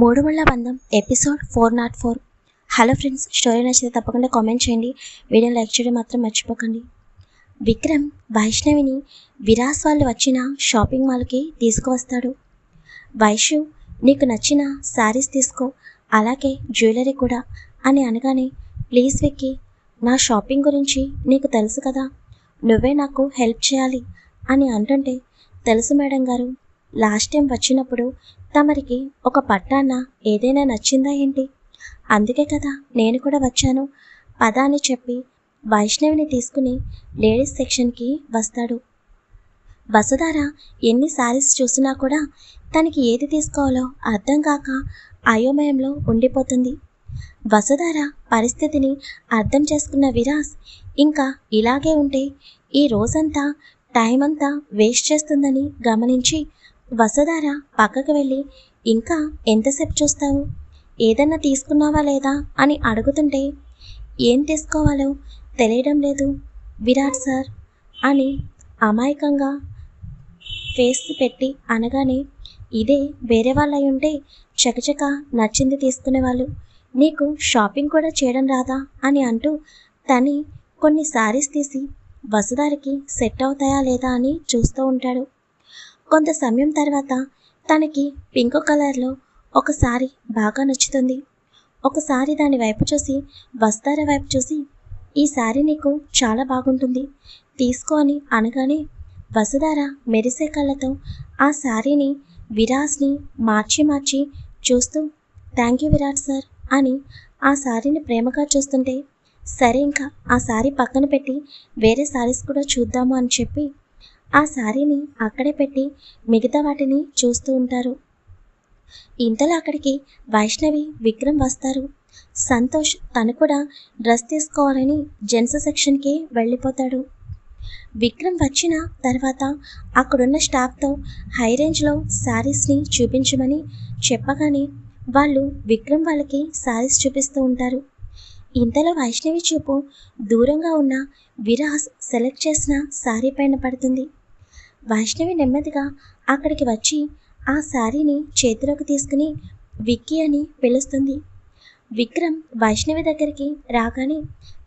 Moodu Mulla Bandham episode four nought four. Hello friends story నచ్చితే తప్పకుండా comment చేయండి. Video like చేయడం మాత్రం మర్చిపోకండి. విక్రమ్ వైష్ణవిని విరాస్ వాళ్ళు వచ్చిన షాపింగ్ మాల్కి తీసుకువస్తాడు. వైష్ణవ్ నీకు నచ్చిన శారీస్ తీసుకో అలాగే జ్యువెలరీ కూడా అని అనగానే ప్లీజ్ విక్కి నా షాపింగ్ గురించి నీకు తెలుసు కదా నువ్వే నాకు హెల్ప్ చేయాలి అని అంటుంటే తెలుసు మేడం గారు లాస్ట్ టైం వచ్చినప్పుడు తమరికి ఒక పట్టాన్న ఏదైనా నచ్చిందా ఏంటి? అందుకే కదా నేను కూడా వచ్చాను. పద అని చెప్పి వైష్ణవిని తీసుకుని లేడీస్ సెక్షన్కి వస్తాడు. వసుధార ఎన్ని శారీస్ చూసినా కూడా తనకి ఏది తీసుకోవాలో అర్థం కాక అయోమయంలో ఉండిపోతుంది. వసుధార పరిస్థితిని అర్థం చేసుకున్న విరాస్ ఇంకా ఇలాగే ఉంటే ఈ రోజంతా టైం అంతా వేస్ట్ చేస్తుందని గమనించి వసుధార పక్కకు వెళ్ళి ఇంకా ఎంతసేపు చూస్తావు? ఏదన్నా తీసుకున్నావా లేదా? అని అడుగుతుంటే ఏం తీసుకోవాలో తెలియడం లేదు విరాట్ సార్ అని అమాయకంగా ఫేస్ పెట్టి అనగానే ఇదే వేరే వాళ్ళు అయి ఉంటే చకచక నచ్చింది తీసుకునేవాళ్ళు. నీకు షాపింగ్ కూడా చేయడం రాదా? అని అంటూ తని కొన్ని శారీస్ తీసి వసుదారికి సెట్ అవుతాయా లేదా? అని చూస్తూ ఉంటాడు. కొంత సమయం తర్వాత తనకి పింక్ కలర్లో ఒక సారీ బాగా నచ్చుతుంది. ఒకసారి దాని వైపు చూసి వస్తార వైపు చూసి ఈ శారీ నీకు చాలా బాగుంటుంది. తీసుకో అని అనగానే వసుధార మెరిసే కళ్ళతో ఆ శారీని విరాస్ని మార్చి మార్చి చూస్తూ థ్యాంక్ యూ విరాట్ సార్ అని ఆ శారీని ప్రేమగా చూస్తుంటే సరే ఇంకా ఆ శారీ పక్కన పెట్టి వేరే శారీస్ కూడా చూద్దాము అని చెప్పి ఆ శారీని అక్కడే పెట్టి మిగతా వాటిని చూస్తూ ఉంటారు. ఇంతలో అక్కడికి వైష్ణవి విక్రమ్ వస్తారు. సంతోష్ తను కూడా డ్రెస్ తీసుకోవాలని జెంట్స్ సెక్షన్కి వెళ్ళిపోతాడు. విక్రమ్ వచ్చిన తర్వాత అక్కడున్న స్టాఫ్తో హై రేంజ్లో శారీస్ని చూపించమని చెప్పగానే వాళ్ళు విక్రమ్ వాళ్ళకి శారీస్ చూపిస్తూ ఉంటారు. ఇంతలో వైష్ణవి చూపు దూరంగా ఉన్న విరాస్ సెలెక్ట్ చేసిన శారీ పైన పడుతుంది. వైష్ణవి నెమ్మదిగా అక్కడికి వచ్చి ఆ శారీని చేతిలోకి తీసుకుని విక్కీ అని పిలుస్తుంది. విక్రమ్ వైష్ణవి దగ్గరికి రాగానే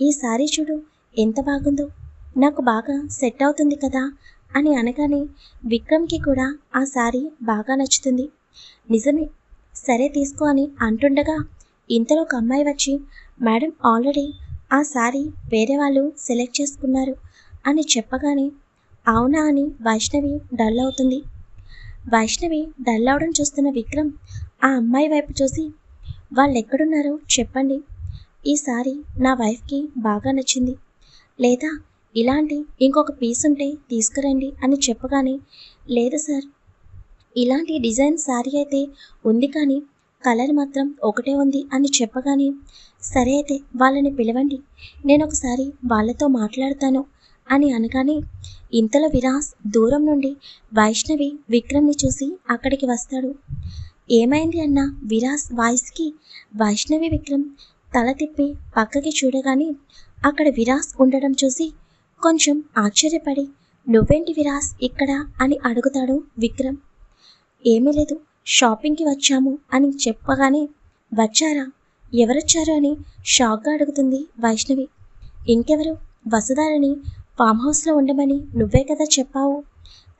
ఈ శారీ చూడు ఎంత బాగుందో. నాకు బాగా సెట్ అవుతుంది కదా అని అనగానే విక్రమ్కి కూడా ఆ శారీ బాగా నచ్చుతుంది. నిజమే. సరే తీసుకో అని అంటుండగా ఇంతలో ఒక అమ్మాయి వచ్చి మేడం ఆల్రెడీ ఆ శారీ వేరే వాళ్ళు సెలెక్ట్ చేసుకున్నారు అని చెప్పగానే అవునా అని వైష్ణవి డల్ అవుతుంది. వైష్ణవి డల్ అవడం చూస్తున్న విక్రమ్ ఆ అమ్మాయి వైపు చూసి వాళ్ళు ఎక్కడున్నారో చెప్పండి. ఈ సారీ నా వైఫ్కి బాగా నచ్చింది. లేదా ఇలాంటి ఇంకొక పీస్ ఉంటే తీసుకురండి అని చెప్పగానే లేదు సార్. ఇలాంటి డిజైన్ శారీ అయితే ఉంది కానీ కలర్ మాత్రం ఒకటే ఉంది అని చెప్పగానే సరే అయితే వాళ్ళని పిలవండి నేను ఒకసారి వాళ్ళతో మాట్లాడతాను అని అనగానే ఇంతలో విరాస్ దూరం నుండి వైష్ణవి విక్రమ్ని చూసి అక్కడికి వస్తాడు. ఏమైంది అన్న? విరాస్ వాయిస్కి వైష్ణవి విక్రమ్ తల తిప్పి పక్కకి చూడగానే అక్కడ విరాస్ ఉండడం చూసి కొంచెం ఆశ్చర్యపడి నువ్వేంటి విరాస్ ఇక్కడ? అని అడుగుతాడు విక్రమ్. ఏమీ లేదు షాపింగ్కి వచ్చాము అని చెప్పగానే వచ్చారా? ఎవరొచ్చారు? అని షాక్గా అడుగుతుంది వైష్ణవి. ఇంకెవరు? వసుధారని ఫామ్ హౌస్లో ఉండమని నువ్వే కదా చెప్పావు.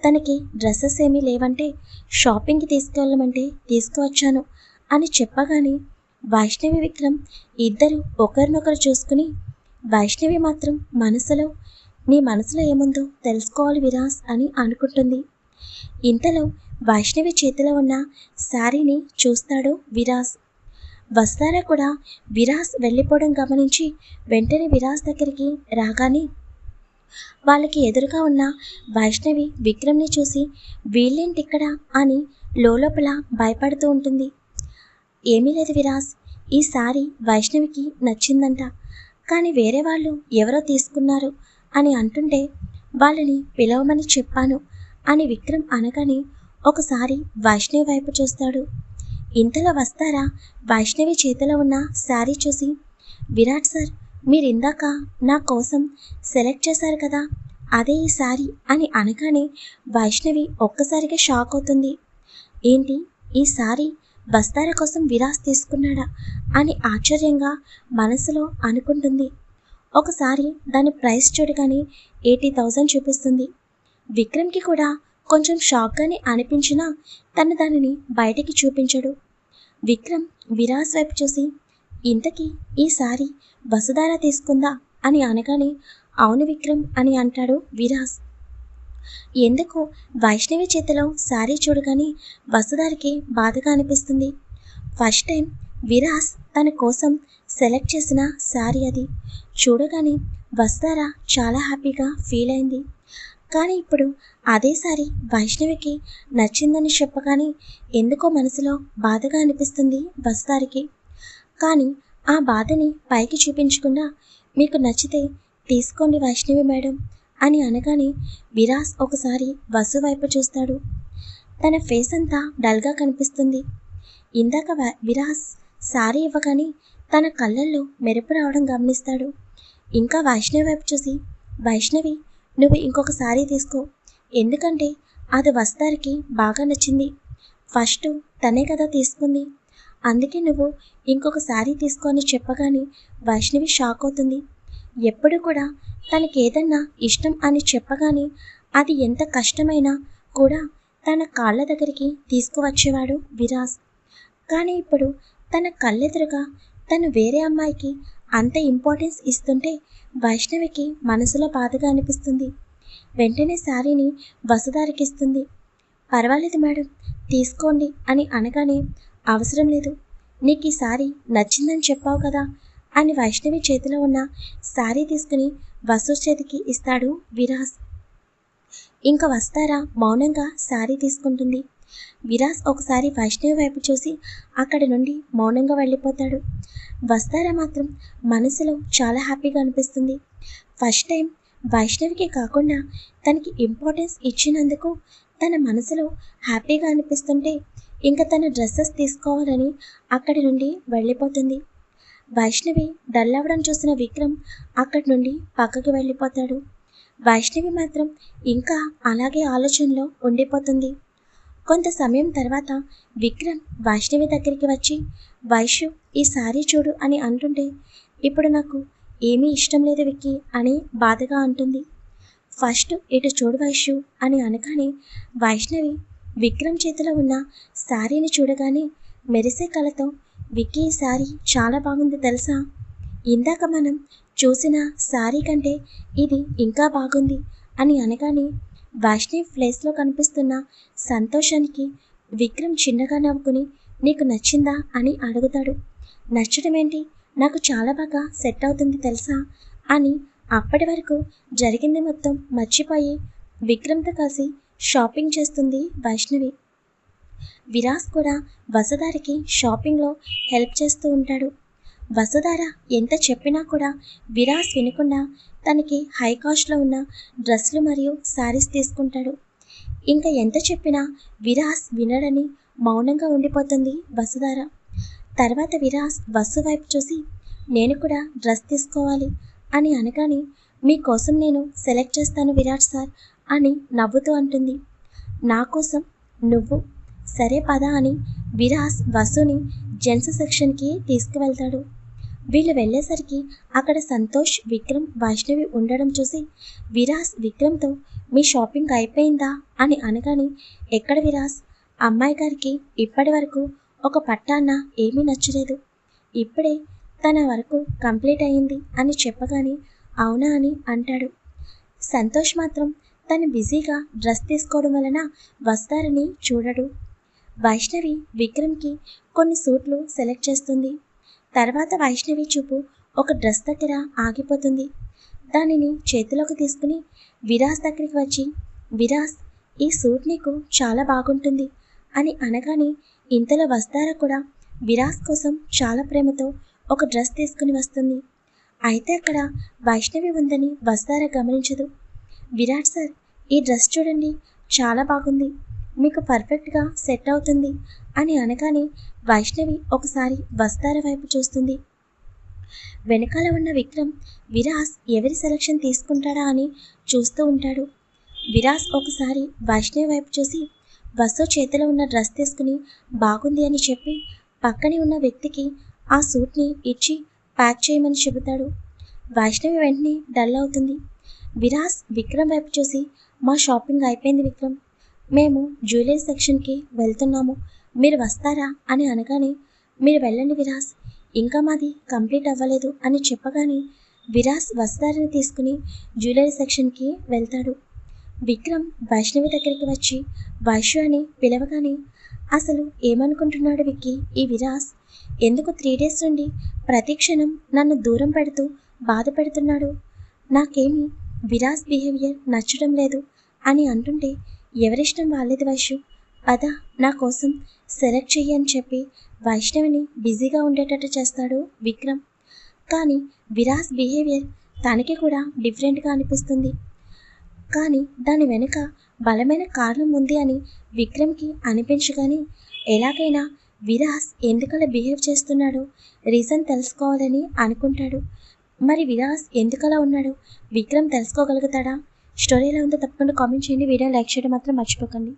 తనకి డ్రెస్సెస్ ఏమీ లేవంటే షాపింగ్కి తీసుకెళ్ళమంటే తీసుకువచ్చాను అని చెప్పగానే వైష్ణవి విక్రమ్ ఇద్దరు ఒకరినొకరు చూసుకుని వైష్ణవి మాత్రం మనసులో నీ మనసులో ఏముందో తెలుసుకోవాలి విరాస్ అని అనుకుంటుంది. ఇంతలో వైష్ణవి చేతిలో ఉన్న శారీని చూస్తాడు విరాస్. వస్తారా కూడా? విరాస్ వెళ్ళిపోవడం గమనించి వెంటనే విరాస్ దగ్గరికి రాగానే వాళ్ళకి ఎదురుగా ఉన్న వైష్ణవి విక్రమ్ని చూసి వీళ్ళేంటి ఇక్కడ అని లోపల భయపడుతూ ఉంటుంది. ఏమీ లేదు విరాస్ ఈ సారీ వైష్ణవికి నచ్చిందంట. కానీ వేరే వాళ్ళు ఎవరో తీసుకున్నారు అని అంటుంటే వాళ్ళని పిలవమని చెప్పాను. అని విక్రమ్ అనగానే ఒకసారి వైష్ణవి వైపు చూస్తాడు. ఇంతలో వస్తారా? వైష్ణవి చేతిలో ఉన్న శారీ చూసి విరాట్ సార్ మీరు ఇందాక నా కోసం సెలెక్ట్ చేశారు కదా అదే ఈ శారీ అని అనగానే వైష్ణవి ఒక్కసారిగా షాక్ అవుతుంది. ఏంటి? ఈ శారీ బస్తార కోసం విరాస్ తీసుకున్నాడా? అని ఆశ్చర్యంగా మనసులో అనుకుంటుంది. ఒకసారి దాని ప్రైస్ చూడగానే ఎయిటీ థౌజండ్ చూపిస్తుంది. విక్రమ్కి కూడా కొంచెం షాక్గానే అనిపించినా తను దానిని బయటికి చూపించడు. విక్రమ్ విరాస్ వైపు చూసి ఇంతకీ ఈసారి వసుధార తీసుకుందా? అని అనగానే అవును విక్రమ్ అని అంటాడు విరాస్. ఎందుకు? వైష్ణవి చేతిలో శారీ చూడగానే వసుధారికి బాధగా అనిపిస్తుంది. ఫస్ట్ టైం విరాస్ తన కోసం సెలెక్ట్ చేసిన శారీ అది. చూడగానే వసుధార చాలా హ్యాపీగా ఫీల్ అయింది. కానీ ఇప్పుడు అదే సారి వైష్ణవికి నచ్చిందని చెప్పగానే ఎందుకో మనసులో బాధగా అనిపిస్తుంది బస్తారికి కానీ ఆ బాధని పైకి చూపించకుండా మీకు నచ్చితే తీసుకోండి వైష్ణవి మేడం అని అనగానే విరాస్ ఒకసారి వసు వైపు చూస్తాడు. తన ఫేస్ అంతా డల్గా కనిపిస్తుంది. ఇందాక విరాస్ సారీ ఇవ్వగానే తన కళ్ళల్లో మెరుపు రావడం గమనిస్తాడు. ఇంకా వైష్ణవి వైపు చూసి వైష్ణవి నువ్వు ఇంకొక సారీ తీసుకో. ఎందుకంటే అది వస్తారికి బాగా నచ్చింది. ఫస్ట్ తనే కదా తీసుకుంది. అందుకే నువ్వు ఇంకొక సారీ తీసుకో అని చెప్పగానే వైష్ణవి షాక్ అవుతుంది. ఎప్పుడు కూడా తనకి ఏదన్నా ఇష్టం అని చెప్పగానే అది ఎంత కష్టమైనా కూడా తన కాళ్ళ దగ్గరికి తీసుకువచ్చేవాడు విరాస్ కానీ ఇప్పుడు తన కళ్ళెదురుగా తను వేరే అమ్మాయికి అంత ఇంపార్టెన్స్ ఇస్తుంటే వైష్ణవికి మనసులో బాధగా అనిపిస్తుంది. వెంటనే శారీని వసుదారికి ఇస్తుంది పర్వాలేదు మేడం తీసుకోండి అని అనగానే అవసరం లేదు. నీకు ఈ శారీ నచ్చిందని చెప్పావు కదా అని వైష్ణవి చేతిలో ఉన్న శారీ తీసుకుని వసు చేతికి ఇస్తాడు విరాస్. ఇంకా వస్తారా? మౌనంగా శారీ తీసుకుంటుంది. విరాస్ ఒకసారి వైష్ణవి వైపు చూసి అక్కడి నుండి మౌనంగా వెళ్ళిపోతాడు. వస్తారా మాత్రం? మనసులో చాలా హ్యాపీగా అనిపిస్తుంది. ఫస్ట్ టైం వైష్ణవికి కాకుండా తనకి ఇంపార్టెన్స్ ఇచ్చినందుకు తన మనసులో హ్యాపీగా అనిపిస్తుంటే ఇంకా తన డ్రెస్సెస్ తీసుకోవాలని అక్కడి నుండి వెళ్ళిపోతుంది. వైష్ణవి డల్ అవ్వడం చూసిన విక్రమ్ అక్కడి నుండి పక్కకి వెళ్ళిపోతాడు. వైష్ణవి మాత్రం ఇంకా అలాగే ఆలోచనలో ఉండిపోతుంది. కొంత సమయం తర్వాత విక్రమ్ వైష్ణవి దగ్గరికి వచ్చి వైషు ఈ సారీ చూడు అని అంటుంటే ఇప్పుడు నాకు ఏమీ ఇష్టం లేదు విక్కి అని బాధగా అంటుంది. ఫస్ట్ ఇటు చూడు వైషు అని అనగానే వైష్ణవి విక్రమ్ చేతిలో ఉన్న శారీని చూడగానే మెరిసే కళతో విక్కీ ఈ శారీ చాలా బాగుంది తెలుసా? ఇందాక మనం చూసిన శారీ కంటే ఇది ఇంకా బాగుంది అని అనగానే వైష్ణవి ప్లేస్లో కనిపిస్తున్న సంతోషానికి విక్రమ్ చిన్నగా నవ్వుకుని నీకు నచ్చిందా? అని అడుగుతాడు. నచ్చడం ఏంటి నాకు చాలా బాగా సెట్ అవుతుంది తెలుసా? అని అప్పటి వరకు జరిగింది మొత్తం మర్చిపోయి విక్రమ్తో కలిసి షాపింగ్ చేస్తుంది వైష్ణవి. విరాస్ కూడా వసదారికి షాపింగ్లో హెల్ప్ చేస్తూ ఉంటాడు. వసుధార ఎంత చెప్పినా కూడా విరాస్ వినకుండా తనకి హై కాస్ట్లో ఉన్న డ్రెస్సులు మరియు శారీస్ తీసుకుంటాడు. ఇంకా ఎంత చెప్పినా విరాస్ వినడని మౌనంగా ఉండిపోతుంది వసుధార. తర్వాత విరాస్ వసు వైపు చూసి నేను కూడా డ్రెస్ తీసుకోవాలి అని అనగానే మీకోసం నేను సెలెక్ట్ చేస్తాను విరాట్ సార్ అని నవ్వుతూ అంటుంది. నా కోసం? నువ్వు? సరే పదా అని విరాస్ వసుని జెంట్స్ సెక్షన్కి తీసుకువెళ్తాడు. వీళ్ళు వెళ్ళేసరికి అక్కడ సంతోష్ విక్రమ్ వైష్ణవి ఉండడం చూసి విరాస్ విక్రమ్తో మీ షాపింగ్ అయిపోయిందా? అని అనగానే ఎక్కడ విరాస్? అమ్మాయి గారికి ఇప్పటి వరకు ఒక పట్టాన్న ఏమీ నచ్చలేదు. ఇప్పుడే తన వరకు కంప్లీట్ అయింది అని చెప్పగానే అవునా అని అంటాడు. సంతోష్ మాత్రం తను బిజీగా డ్రెస్ తీసుకోవడం వలన వస్తారని చూడడు. వైష్ణవి విక్రమ్కి కొన్ని సూట్లు సెలెక్ట్ చేస్తుంది. తర్వాత వైష్ణవి చూపు ఒక డ్రెస్ దగ్గర ఆగిపోతుంది. దానిని చేతిలోకి తీసుకుని విరాస్ దగ్గరికి వచ్చి విరాస్ ఈ సూట్ నీకు చాలా బాగుంటుంది అని అనగానే ఇంతలో వస్తారా కూడా విరాస్ కోసం చాలా ప్రేమతో ఒక డ్రెస్ తీసుకుని వస్తుంది. అయితే అక్కడ వైష్ణవి ఉందని వస్తారా గమనించదు. విరాట్ సార్ ఈ డ్రెస్ చూడండి చాలా బాగుంది మీకు పర్ఫెక్ట్గా సెట్ అవుతుంది అని అనగానే వైష్ణవి ఒకసారి వస్తార వైపు చూస్తుంది. వెనకాల ఉన్న విక్రమ్ విరాస్ ఎవరి సెలక్షన్ తీసుకుంటాడా అని చూస్తూ ఉంటాడు. విరాస్ ఒకసారి వైష్ణవి వైపు చూసి వసు చేతిలో ఉన్న డ్రెస్ తీసుకుని బాగుంది అని చెప్పి పక్కనే ఉన్న వ్యక్తికి ఆ సూట్ని ఇచ్చి ప్యాక్ చేయమని చెబుతాడు. వైష్ణవి వెంటనే డల్ అవుతుంది. విరాస్ విక్రమ్ వైపు చూసి మా షాపింగ్ అయిపోయింది విక్రమ్. మేము జ్యువెలరీ సెక్షన్కి వెళ్తున్నాము. మీరు వస్తారా? అని అనగానే మీరు వెళ్ళండి విరాస్. ఇంకా మాది కంప్లీట్ అవ్వలేదు అని చెప్పగానే విరాస్ వస్తారని తీసుకుని జ్యువెలరీ సెక్షన్కి వెళ్తాడు. విక్రమ్ వైష్ణవి దగ్గరికి వచ్చి వైశ్యు అని పిలవగానే అసలు ఏమనుకుంటున్నాడు విక్కి? ఈ విరాస్ ఎందుకు త్రీ డేస్ నుండి ప్రతిక్షణం నన్ను దూరం పెడుతూ బాధ పెడుతున్నాడు? నాకేమీ విరాస్ బిహేవియర్ నచ్చడం లేదు అని అంటుంటే ఎవరిష్టం వాళ్ళేది వైశ్యు అదా నా కోసం సెలెక్ట్ చెయ్యి అని చెప్పి వైష్ణవిని బిజీగా ఉండేటట్టు చేస్తాడు విక్రమ్. కానీ విరాస్ బిహేవియర్ తనకి కూడా డిఫరెంట్గా అనిపిస్తుంది. కానీ దాని వెనుక బలమైన కారణం ఉంది అని విక్రమ్కి అనిపించగానే ఎలాగైనా విరాస్ ఎందుకలా బిహేవ్ చేస్తున్నాడో రీజన్ తెలుసుకోవాలని అనుకుంటాడు. మరి విరాస్ ఎందుకలా ఉన్నాడో విక్రమ్ తెలుసుకోగలుగుతాడా? స్టోరీ ఎలా ఉందో తప్పకుండా కామెంట్ చేయండి. వీడియో లైక్ చేయడం మాత్రం మర్చిపోకండి.